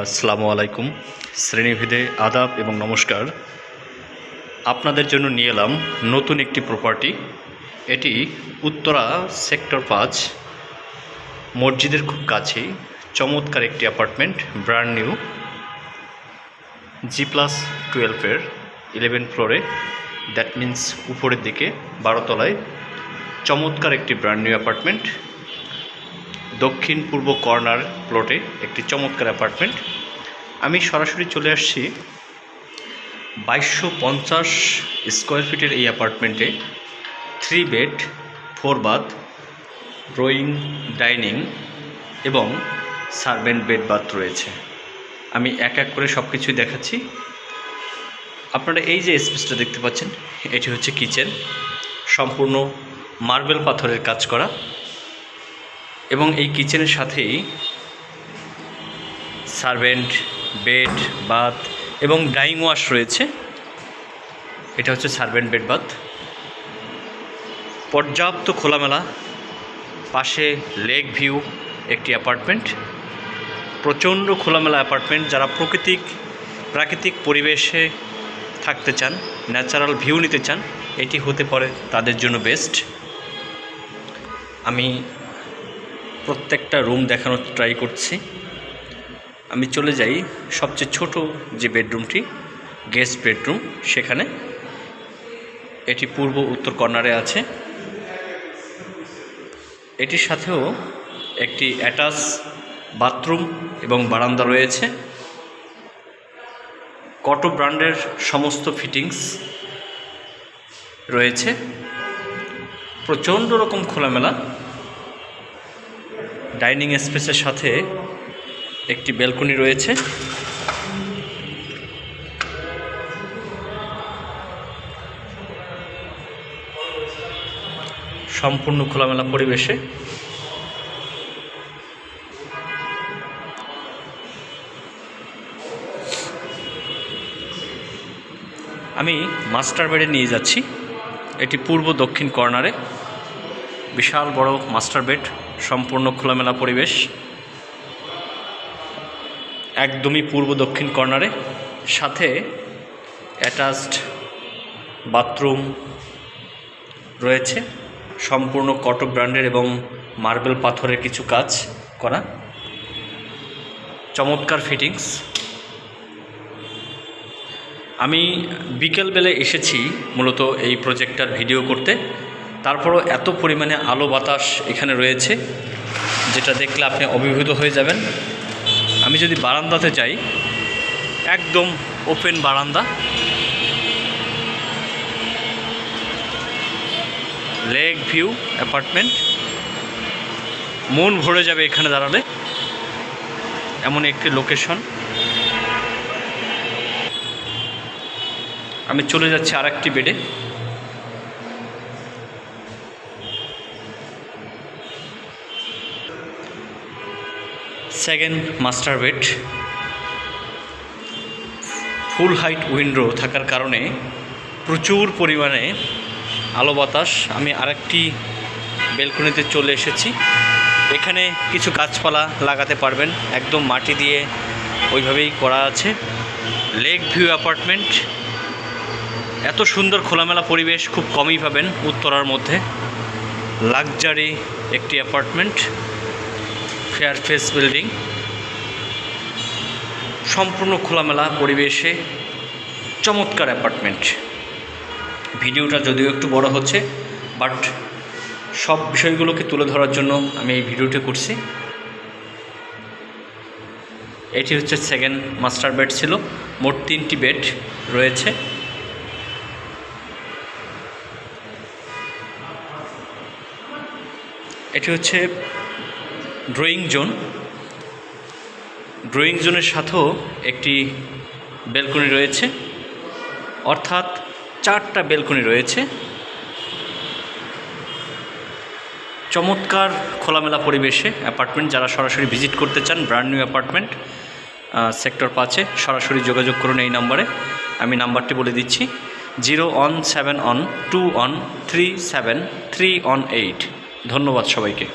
আসসালামু আলাইকুম। শ্রেণীভেদে আদাব এবং নমস্কার। আপনাদের জন্য নিয়ে এলাম নতুন একটি প্রপার্টি এটি উত্তরা সেক্টর পাঁচ, মসজিদের খুব কাছেই, চমৎকার একটি apartment brand new G plus টুয়েলভের ইলেভেন ফ্লোরে দ্যাট মিন্স উপরের দিকে, বারোতলায়। চমৎকার একটি ব্র্যান্ড নিউ অ্যাপার্টমেন্ট দক্ষিণ পূর্ব কর্নার প্লটে একটি চমৎকার অ্যাপার্টমেন্ট আমি সরাসরি চলে আসছি বাইশশো পঞ্চাশ স্কোয়ার ফিটের এই অ্যাপার্টমেন্টে three bed four bath drawing dining এবং সার্ভেন্ট বেড বাথ রয়েছে। আমি এক এক করে সব কিছুই দেখাচ্ছি। আপনারা এই যে স্পেসটা দেখতে পাচ্ছেন, এটি হচ্ছে কিচেন সম্পূর্ণ মার্বেল পাথরের কাজ করা। এবং এই কিচেনের সাথেই সার্ভেন্ট, বেড, বাথ এবং ডাইং ওয়াশ রয়েছে। এটা হচ্ছে সার্ভেন্ট, বেড, বাথ। পর্যাপ্ত খোলামেলা, পাশে লেক ভিউ, একটি অ্যাপার্টমেন্ট। প্রচণ্ড খোলামেলা অ্যাপার্টমেন্ট যারা প্রকৃতিক, প্রাকৃতিক পরিবেশে থাকতে চান, ন্যাচারাল ভিউ নিতে চান, এটি হতে পারে তাদের জন্য বেস্ট। আমি প্রত্যেকটা রুম দেখানোর ট্রাই করছি। আমি চলে যাই সবচেয়ে ছোট যে বেডরুমটি গেস্ট বেডরুম সেখানে। এটি পূর্ব উত্তর কর্নারে আছে। এটির সাথেও একটি অ্যাটাচ বাথরুম এবং বারান্দা রয়েছে। কটো ব্র্যান্ডের সমস্ত ফিটিংস রয়েছে। প্রচণ্ড রকম খোলামেলা। ডাইনিং স্পেসের সাথে একটি ব্যালকনি রয়েছে। সম্পূর্ণ খোলামেলা পরিবেশে। আমি মাস্টার বেডে নিয়ে যাচ্ছি। এটি পূর্ব দক্ষিণ কর্নারে। বিশাল বড় মাস্টার বেড। সম্পূর্ণ খোলামেলা পরিবেশ। একদমই পূর্ব দক্ষিণ কর্নারে। সাথে অ্যাটাচড বাথরুম রয়েছে। সম্পূর্ণ কটক ব্র্যান্ডের এবং মার্বেল পাথরের কিছু কাজ করা। চমৎকার ফিটিংস আমি বিকেলবেলা এসেছি মূলত এই প্রজেক্টটার ভিডিও করতে। তারপরও এত পরিমাণে আলো বাতাস এখানে রয়েছে, যেটা দেখলে আপনি অভিভূত হয়ে যাবেন। আমি যদি বারান্দাতে যাই, একদম ওপেন বারান্দা। লেক ভিউ অ্যাপার্টমেন্ট মন ভরে যাবে এখানে দাঁড়ালে। এমন একটি লোকেশন আমি চলে যাচ্ছি আর একটি বেডে second master bed. Full height window থাকার কারণে প্রচুর পরিমাণে আলো বাতাস। আমি আরেকটি বেলকনিতে চলে এসেছি। এখানে কিছু গাছপালা লাগাতে পারবেন। একদম মাটি দিয়ে ওইভাবেই করা আছে। লেক ভিউ অ্যাপার্টমেন্ট এত সুন্দর খোলামেলা পরিবেশ খুব কমই পাবেন উত্তরার মধ্যে। লাকজারি একটি অ্যাপার্টমেন্ট ফেয়ার ফেস বিল্ডিং। সম্পূর্ণ খোলামেলা পরিবেশে চমৎকার অ্যাপার্টমেন্ট। ভিডিওটা যদিও একটু বড় হচ্ছে, বাট সব বিষয়গুলোকে তুলে ধরার জন্য আমি এই ভিডিওটি করছি। এটি হচ্ছে সেকেন্ড মাস্টার বেড ছিল, মোট তিনটি বেড রয়েছে। এটি হচ্ছে ড্রয়িং জোন। ড্রয়িং জোনের সাথেও একটি বেলকনি রয়েছে। অর্থাৎ চারটা বেলকনি রয়েছে। চমৎকার খোলামেলা পরিবেশে অ্যাপার্টমেন্ট যারা সরাসরি ভিজিট করতে চান, ব্র্যান্ড নিউ অ্যাপার্টমেন্ট সেক্টর পাঁচে সরাসরি যোগাযোগ করুন এই নম্বরে। আমি নাম্বারটি বলে দিচ্ছি, zero one seven one two one three seven three one eight. ধন্যবাদ সবাইকে।